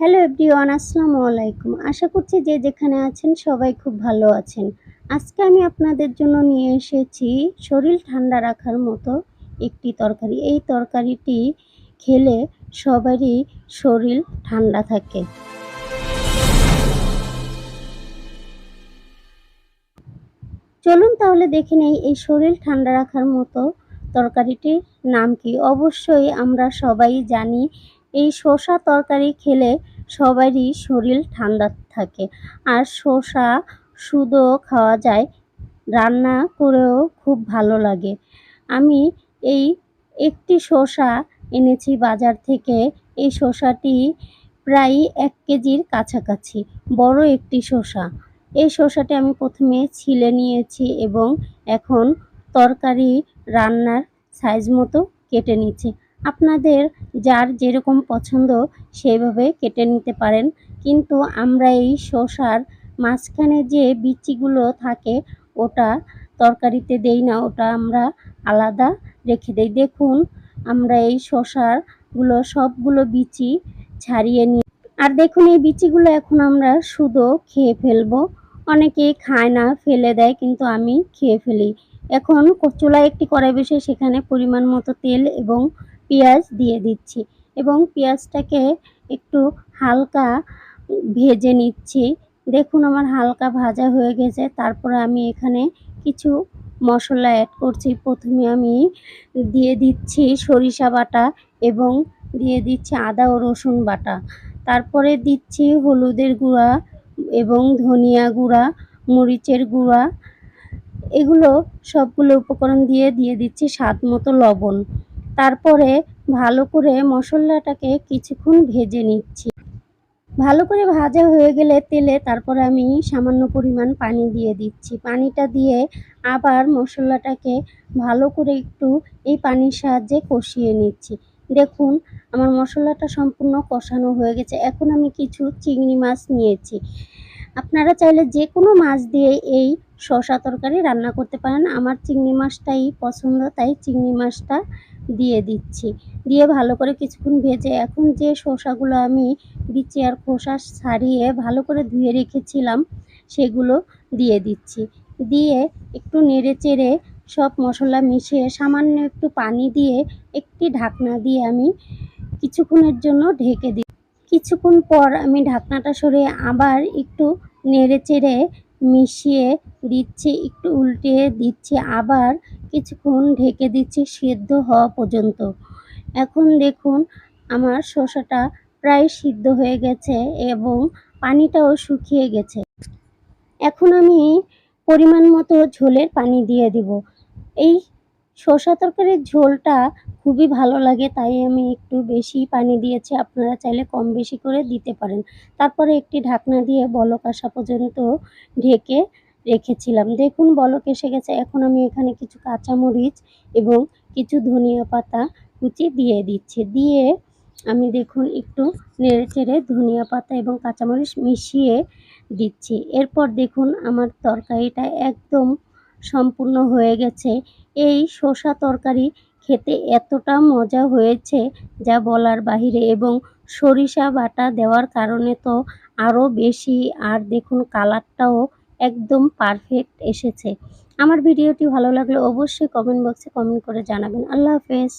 Hello everyone আসসালামু আলাইকুম। আশা করছি যে যেখানে আছেন সবাই খুব ভালো আছেন। আজকে আমি আপনাদের জন্য নিয়ে এসেছি শরীর ঠান্ডা রাখার মতো একটি তরকারি। এই তরকারিটি খেলে সবারই শরীর ঠান্ডা থাকে। চলুন তাহলে দেখে নেই এই শরীর ঠান্ডা রাখার মতো তরকারিটির নাম কি। অবশ্যই আমরা সবাই জানি এই শসা তরকারি খেলে সবারই শরীর ঠান্ডা থাকে। আর শসা শুধুও খাওয়া যায়, রান্না করেও খুব ভালো লাগে। আমি এই একটি শসা এনেছি বাজার থেকে। এই শসাটি প্রায় এক কেজির কাছাকাছি, বড় একটি শসা। এই শসাটি আমি প্রথমে ছিলে নিয়েছি এবং এখন তরকারি রান্নার সাইজ মতো কেটে নিচ্ছি। আপনাদের যার যেরকম পছন্দ সেইভাবে কেটে নিতে পারেন। কিন্তু আমরা এই শসার মাঝখানে যে বিচিগুলো থাকে, ওটা তরকারিতে দেই না, ওটা আমরা আলাদা রেখে দেই। দেখুন, আমরা এই শসারগুলো, সবগুলো বিচি ছাড়িয়ে নিই আর দেখুন, এই বিচিগুলো এখন আমরা শুধু খেয়ে ফেলব। অনেকেই খায় না, ফেলে দেয়, কিন্তু আমি খেয়ে ফেলি। এখন চুলায় একটি কড়াই বসে সেখানে পরিমাণ মতো তেল এবং পেঁয়াজ দিয়ে দিচ্ছি এবং পেঁয়াজটাকে একটু হালকা ভেজে নিচ্ছি। দেখুন আমার হালকা ভাজা হয়ে গেছে। তারপরে আমি এখানে কিছু মশলা অ্যাড করছি। প্রথমে আমি দিয়ে দিচ্ছি সরিষা বাটা এবং দিয়ে দিচ্ছি আদা ও রসুন বাটা। তারপরে দিচ্ছি হলুদের গুঁড়া এবং ধনিয়া গুঁড়া, মরিচের গুঁড়া। এগুলো সবগুলো উপকরণ দিয়ে দিয়ে দিচ্ছি স্বাদ মতো লবণ। তারপরে ভালো করে মশলাটাকে কিছুক্ষণ ভেজে নিচ্ছি। ভালো করে ভাজা হয়ে গেলে তেলে তারপরে আমি সামান্য পরিমাণ পানি দিয়ে দিচ্ছি। পানিটা দিয়ে আবার মশলাটাকে ভালো করে একটু এই পানির সাহায্যে কষিয়ে নিচ্ছি। দেখুন, আমার মশলাটা সম্পূর্ণ কষানো হয়ে গেছে। এখন আমি কিছু চিংড়ি মাছ নিয়েছি। আপনারা চাইলে যে কোনো মাছ দিয়ে এই শসা তরকারি রান্না করতে পারেন আমার চিংড়ি মাছটাই পছন্দ, তাই চিংড়ি মাছটা দিয়ে দিচ্ছি। দিয়ে ভালো করে কিছুক্ষণ ভেজে এখন যে শসাগুলো আমি বিচি আর খোসা ছাড়িয়ে ভালো করে ধুয়ে রেখেছিলাম, সেগুলো দিয়ে দিচ্ছি। দিয়ে একটু নেড়ে চেড়ে সব মশলা মিশিয়ে সামান্য একটু পানি দিয়ে একটি ঢাকনা দিয়ে আমি কিছুক্ষণের জন্য ঢেকে দিই। কিছুক্ষণ পর আমি ঢাকনাটা সরিয়ে আবার একটু নেড়ে চেড়ে মিশিয়ে দিচ্ছি, একটু উল্টে দিচ্ছি, আবার কিছুক্ষণ ঢেকে দিচ্ছি সিদ্ধ হওয়া পর্যন্ত। এখন দেখুন, আমার শসাটা প্রায় সিদ্ধ হয়ে গেছে এবং পানিটাও শুকিয়ে গেছে। এখন আমি পরিমাণ মতো ঝোলের পানি দিয়ে দিব। এই শসা তরকারির ঝোলটা খুবই ভালো লাগে, তাই আমি একটু বেশি পানি দিয়েছি, আপনারা চাইলে কম বেশি করে দিতে পারেন। তারপরে একটি ঢাকনা দিয়ে বলক আসা পর্যন্ত ঢেকে রেখেছিলাম। দেখুন, বলক এসে গেছে। এখন আমি এখানে কিছু কাঁচামরিচ এবং কিছু ধনিয়া পাতা কুচি দিয়ে দিচ্ছি। দিয়ে আমি দেখুন, একটু নেড়ে চেড়ে ধনিয়া পাতা এবং কাঁচামরিচ মিশিয়ে দিচ্ছি। এরপর দেখুন, আমার তরকারিটা একদম সম্পূর্ণ হয়ে গেছে। এই শসা তরকারি খেতে এতটা মজা হয়েছে যা বলার বাহিরে এবং সরিষা বাটা দেওয়ার কারণে তো আরও বেশি। আর দেখুন, কালারটাও একদম পারফেক্ট এসেছে। আমার ভিডিওটি ভালো লাগলে অবশ্যই কমেন্ট বক্সে কমেন্ট করে জানাবেন। আল্লাহ হাফেজ।